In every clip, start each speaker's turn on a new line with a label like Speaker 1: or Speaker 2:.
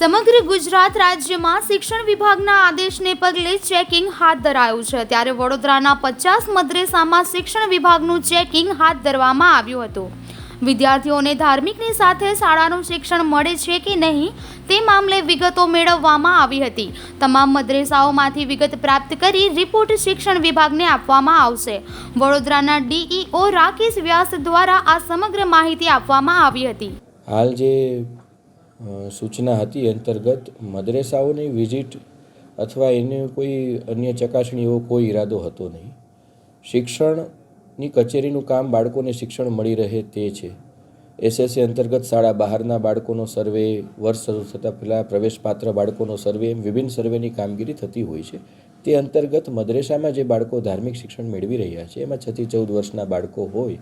Speaker 1: સમગ્ર ગુજરાત રાજ્યમાં શિક્ષણ વિભાગના આદેશને પગલે ચેકિંગ હાથ ધરાયું છે. ત્યારે વડોદરાના પચાસ મદ્રેસામાં શિક્ષણ વિભાગનું ચેકિંગ હાથ ધરવામાં આવ્યું હતું. વિદ્યાર્થીઓને ધાર્મિકની સાથે શાળાનું શિક્ષણ મળે છે કે નહીં તે મામલે વિગતો મેળવવામાં આવી હતી. તમામ મદ્રેસાઓમાંથી વિગત પ્રાપ્ત કરી રિપોર્ટ શિક્ષણ વિભાગને આપવામાં આવશે. વડોદરાના ડીઈઓ રાકેશ વ્યાસ દ્વારા આ સમગ્ર માહિતી આપવામાં આવી હતી.
Speaker 2: હાલ જે સૂચના હતી અંતર્ગત મદ્રેસાઓની વિઝિટ અથવા એને કોઈ અન્ય ચકાસણી એવો કોઈ ઈરાદો હતો નહીં. શિક્ષણની કચેરીનું કામ બાળકોને શિક્ષણ મળી રહે તે છે. એસએસસી અંતર્ગત શાળા બહારના બાળકોનો સર્વે, વર્ષ શરૂ થતાં પહેલાં પ્રવેશપાત્ર બાળકોનો સર્વે એમ વિભિન્ન સર્વેની કામગીરી થતી હોય છે. તે અંતર્ગત મદ્રેસામાં જે બાળકો ધાર્મિક શિક્ષણ મેળવી રહ્યા છે, એમાં છથી ચૌદ વર્ષના બાળકો હોય,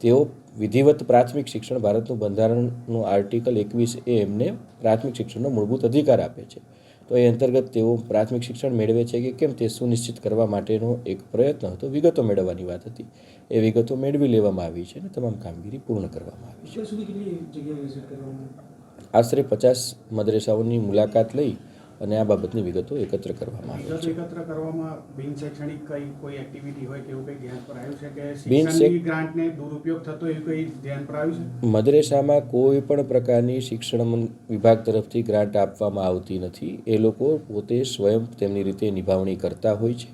Speaker 2: તેઓ વિધિવત પ્રાથમિક શિક્ષણ ભારતનું બંધારણનું આર્ટિકલ એકવીસ એ એમને પ્રાથમિક શિક્ષણનો મૂળભૂત અધિકાર આપે છે. તો એ અંતર્ગત તેઓ પ્રાથમિક શિક્ષણ મેળવે છે કે કેમ તે સુનિશ્ચિત કરવા માટેનો એક પ્રયત્ન હતો વિગતો મેળવવાની વાત હતી. એ વિગતો મેળવી લેવામાં આવી છે અને તમામ કામગીરી પૂર્ણ કરવામાં આવી છે. આશરે પચાસ મદ્રેસાઓની મુલાકાત લઈ અને આ બાબતની વિગતો એકત્ર કરવામાં આવી છે.
Speaker 3: એકત્ર કરવામાં બિન શૈક્ષણિક કઈ કોઈ એક્ટિવિટી હોય તેવું કંઈ ધ્યાન પર આવ્યું છે કે શિક્ષણની ગ્રાન્ટને દુરુપયોગ થતો એવું કંઈ ધ્યાન પર આવ્યું છે?
Speaker 2: મદ્રેસામાં કોઈ પણ પ્રકારની શિક્ષણ વિભાગ તરફથી ગ્રાન્ટ આપવામાં આવતી નથી. એ લોકો પોતે સ્વયં તેમની રીતે નિભાવણી કરતા હોય છે.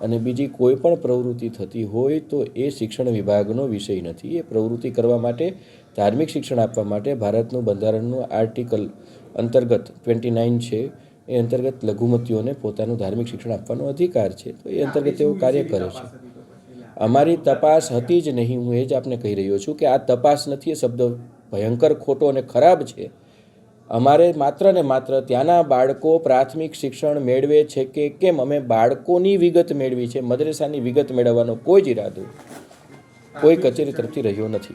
Speaker 2: અને બીજી કોઈ પણ પ્રવૃત્તિ થતી હોય તો એ શિક્ષણ વિભાગનો વિષય નથી. એ પ્રવૃત્તિ કરવા માટે ધાર્મિક શિક્ષણ આપવા માટે ભારતનું બંધારણનું આર્ટિકલ અંતર્ગત ટ્વેન્ટી નાઇન છે. એ અંતર્ગત લઘુમતીઓને પોતાનું ધાર્મિક શિક્ષણ આપવાનો અધિકાર છે. તો એ અંતર્ગત તેઓ કાર્ય કરે છે. અમારી તપાસ હતી જ નહીં. હું એ જ આપને કહી રહ્યો છું કે આ તપાસ નથી. એ શબ્દ ભયંકર, ખોટો અને ખરાબ છે. અમારે માત્ર ને માત્ર ત્યાંના બાળકો પ્રાથમિક શિક્ષણ મેળવે છે કે કેમ? અમે બાળકોની વિગત મેળવી છે. મદ્રેસાની વિગત મેળવવાનો કોઈ જ ઈરાદો કોઈ કચેરી તરફથી રહ્યો નથી.